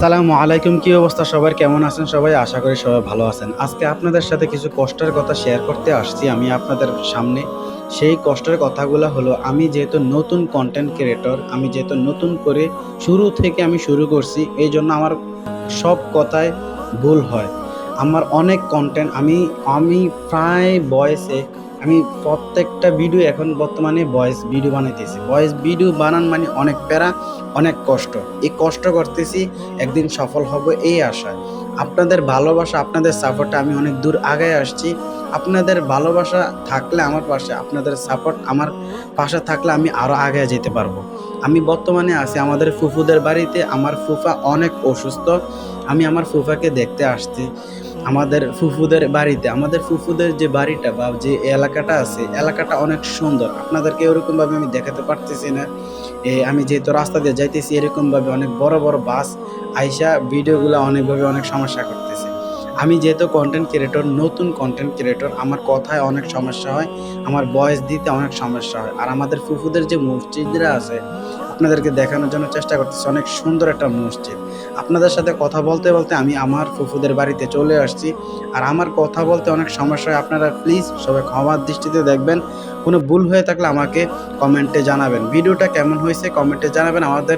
আসসালামু আলাইকুম, কি অবস্থা সবার? কেমন আছেন সবাই? আশা করি সবাই ভালো আছেন। আজকে আপনাদের সাথে কিছু কষ্টের কথা শেয়ার করতে আসছি আমি আপনাদের সামনে। সেই কষ্টের কথাগুলো হলো, আমি যেহেতু নতুন কন্টেন্ট ক্রিয়েটর আমি যেহেতু নতুন করে শুরু থেকে আমি শুরু করছি, এই জন্য আমার সব কথায় ভুল হয়। আমার অনেক কন্টেন্ট আমি আমি প্রায় বয়সে আমি প্রত্যেকটা ভিডিও এখন বর্তমানে ভয়েস ভিডিও বানাইতেছি। ভয়েস ভিডিও বানান মানে অনেক প্যারা, অনেক কষ্ট। এই কষ্ট করতেছি, একদিন সফল হব এই আশায়। আপনাদের ভালোবাসা, আপনাদের সাপোর্টে আমি অনেক দূর আগায় আসছি। আপনাদের ভালোবাসা থাকলে আমার পাশে, আপনাদের সাপোর্ট আমার পাশে থাকলে আমি আরও আগে যেতে পারব। আমি বর্তমানে আছি আমাদের ফুফুদের বাড়িতে। আমার ফুফা অনেক অসুস্থ। আমি আমার ফুফাকে দেখতে আসছি। আমাদের ফুফুদের বাড়িতে, আমাদের ফুফুদের যে বাড়িটা বা যে এলাকাটা আছে, এলাকাটা অনেক সুন্দর। আপনাদেরকে ওরকমভাবে আমি দেখাতে পারতেছি না। আমি যেহেতু রাস্তা দিয়ে যাইতেছি, এরকমভাবে অনেক বড় বড় বাস আইসা ভিডিওগুলো অনেকভাবে অনেক সমস্যা করতেছে। আমি যেহেতু কন্টেন্ট ক্রিয়েটর নতুন কন্টেন্ট ক্রিয়েটর আমার কথায় অনেক সমস্যা হয়, আমার বয়স দিতে অনেক সমস্যা হয়। আর আমাদের ফুফুদের যে মসজিদরা আছে আপনাদেরকে দেখানোর জন্য চেষ্টা করতেছি। অনেক সুন্দর একটা মসজিদ। আপনাদের সাথে কথা বলতে বলতে আমি আমার ফুফুদের বাড়িতে চলে আসছি। আর আমার কথা বলতে অনেক সমস্যা হয়, আপনারা প্লিজ সবাই ক্ষমার দৃষ্টিতে দেখবেন। কোনো ভুল হয়ে থাকলে আমাকে কমেন্টে জানাবেন। ভিডিওটা কেমন হয়েছে কমেন্টে জানাবেন। আমাদের